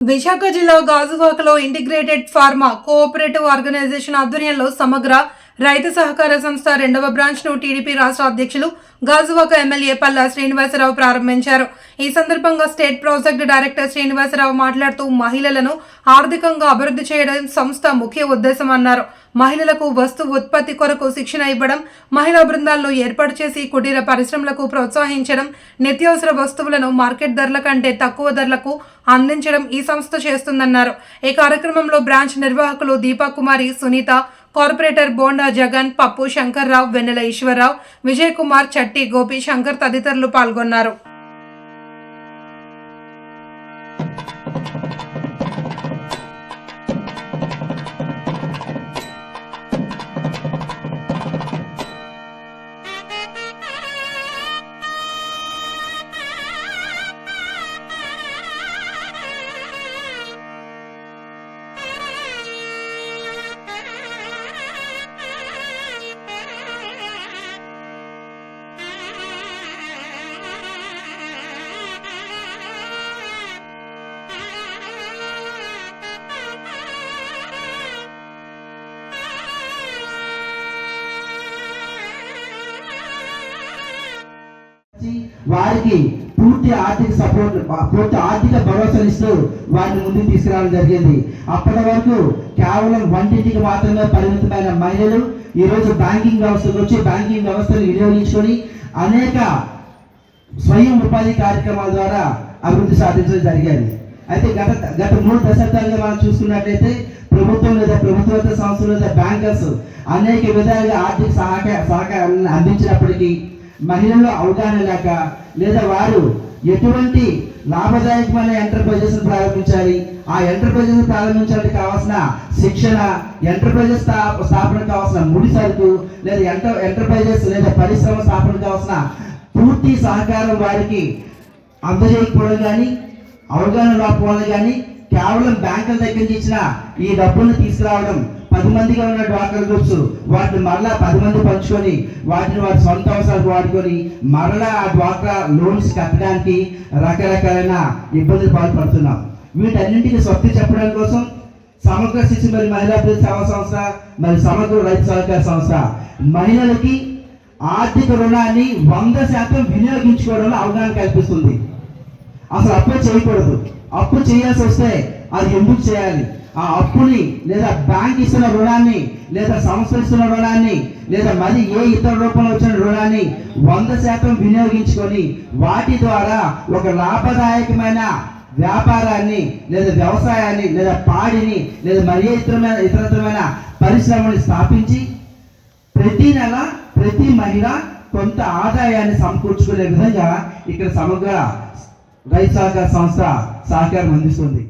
విశాఖ జిల్లా గాజువాకలో integrated pharma cooperative organisation ఆధ్వర్యంలో సమగ్ర రైతు సహకార సంస్థ రెండవ బ్రాంచ్ను టీడీపీ రాష్ట్ర అధ్యక్షులు గాజువాక ఎమ్మెల్యే పల్లా శ్రీనివాసరావు ప్రారంభించారు. ఈ సందర్భంగా స్టేట్ ప్రాజెక్ట్ డైరెక్టర్ శ్రీనివాసరావు మాట్లాడుతూ మహిళలను ఆర్థికంగా అభివృద్ధి చేయడం సంస్థ ముఖ్య ఉద్దేశం అన్నారు మహిళలకు వస్తు ఉత్పత్తి కొరకు శిక్షణ ఇవ్వడం మహిళా బృందాల్లో ఏర్పాటు చేసి కుటీర పరిశ్రమలకు ప్రోత్సహించడం నిత్యావసర వస్తువులను మార్కెట్ ధరల కంటే తక్కువ ధరలకు అందించడం ఈ సంస్థ చేస్తుందన్నారు. ఈ కార్యక్రమంలో బ్రాంచ్ నిర్వాహకులు దీపా కుమారి సునీత కార్పొరేటర్ బోండా జగన్ పప్పు శంకర్రావు వెన్నెల ఈశ్వరరావు విజయ్ కుమార్ చట్టి గోపి శంకర్ తదితరులు పాల్గొన్నారు. వారికి పూర్తి ఆర్థిక సపోర్ట్ పూర్తి ఆర్థిక భరోసాలు ఇస్తూ వారిని ముందుకు తీసుకురావడం జరిగింది. అప్పటి వరకు కేవలం వంటింటికి మాత్రమే పరిమితమైన మహిళలు ఈ రోజు బ్యాంకింగ్ వ్యవస్థకు వచ్చి బ్యాంకింగ్ వ్యవస్థను వినియోగించుకొని అనేక స్వయం ఉపాధి కార్యక్రమాల ద్వారా అభివృద్ధి సాధించడం జరిగింది. అయితే గత గత మూడు దశాబ్దాలుగా మనం చూసుకున్నట్లయితే ప్రభుత్వం లేదా ప్రభుత్వేతర సంస్థలు లేదా బ్యాంకర్స్ అనేక విధాలుగా ఆర్థిక సహకార సహకారాన్ని అందించినప్పటికీ మహిళల్లో అవగాహన లేక లేదా వారు ఎటువంటి లాభదాయకమైన ఎంటర్ప్రైజెస్ ప్రారంభించాలి? ఆ ఎంటర్ప్రైజెస్ ప్రారంభించడానికి కావాల్సిన శిక్షణ ఎంటర్ప్రైజెస్ స్థాపన కావాల్సిన ముడి సరుకు లేదా ఎంటర్ ఎంటర్ప్రైజెస్ లేదా పరిశ్రమ స్థాపన కావాల్సిన పూర్తి సహకారం వారికి అందజేయకపోవడం కానీ అవగాహన రాకపోవడం కానీ కేవలం బ్యాంకుల దగ్గర నుంచి ఇచ్చిన ఈ డబ్బులను తీసుకురావడం పది మందిగా ఉన్న డ్వాక్రా గ్రూప్స్ వాటిని మరలా పది మంది పంచుకొని వాటిని వారి సొంత అవసరాలు వాడుకొని మరలా ఆ డ్వాక్రా లోన్స్ కట్టడానికి రకరకాలైన ఇబ్బందులు పాల్పడుతున్నాం. వీటన్నింటికి స్వస్తి చెప్పడం కోసం సమగ్ర శిశు మరి మహిళా అభివృద్ధి సేవా సంస్థ మరి సమగ్ర రైతు సహకార సంస్థ మహిళలకి ఆర్థిక రుణాన్ని వంద శాతం వినియోగించుకోవడంలో అవగాహన కల్పిస్తుంది. అసలు అప్పు చేయకూడదు. అప్పు చేయాల్సి వస్తే అది ఎందుకు చేయాలి? ఆ అప్పుని లేదా బ్యాంక్ ఇస్తున్న రుణాన్ని లేదా సంస్థ ఇస్తున్న రుణాన్ని లేదా మరి ఏ ఇతర రూపంలో వచ్చిన రుణాన్ని వంద శాతం వినియోగించుకొని వాటి ద్వారా ఒక లాభదాయకమైన వ్యాపారాన్ని లేదా వ్యవసాయాన్ని లేదా పాడిని లేదా మరి ఇతరమైన ఇతరమైన పరిశ్రమని స్థాపించి ప్రతి నెల ప్రతి మహిళ కొంత ఆదాయాన్ని సమకూర్చుకునే విధంగా ఇక్కడ సమగ్ర రైతు సహకార సంస్థ సహకారం అందిస్తుంది.